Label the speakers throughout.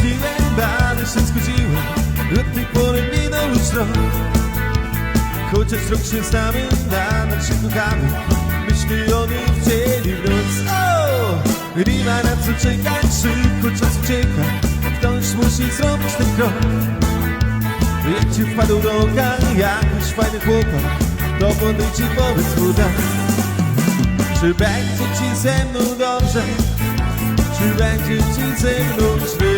Speaker 1: Straciłem się zgodziłem Od tej pory minął już rok Chociaż rok się znamy Na noc się kochamy. Myśli o nim w w noc oh! Na co czekać Szybko czas ucieka. Ktoś musi zrobić ten krok. Jak ci wpadł do oka Jakiś fajny chłopak. To podejdź ci powiedz mu tak Czy będzie ci ze mną dobrze? Czy będzie ci ze mną źle?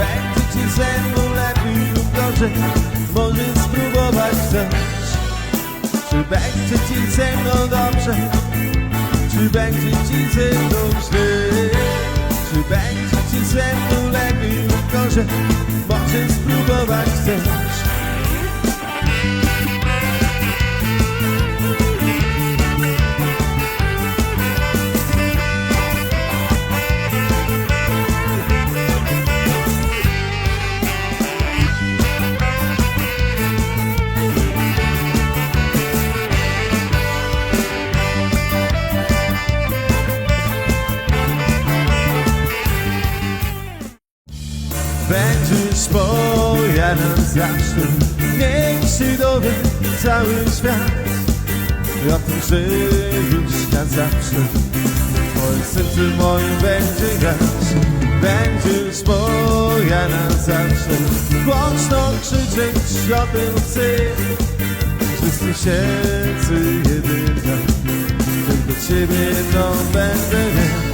Speaker 1: Będzie ci ze mną lepiej lub gorzej? Może spróbować też Czy będzie ci ze mną dobrze? Czy będzie ci ze mną źle? Czy będzie ci ze mną lepiej lub gorzej? Może Będziesz moja na zawsze Niech się dowie cały świat. O tym, że już na zawsze. Moje serce moim będzie grać. Będziesz moja na zawsze Głośno krzyczeć o tym chcę. Z tysięcy jedyna Tylko ciebie no będę miał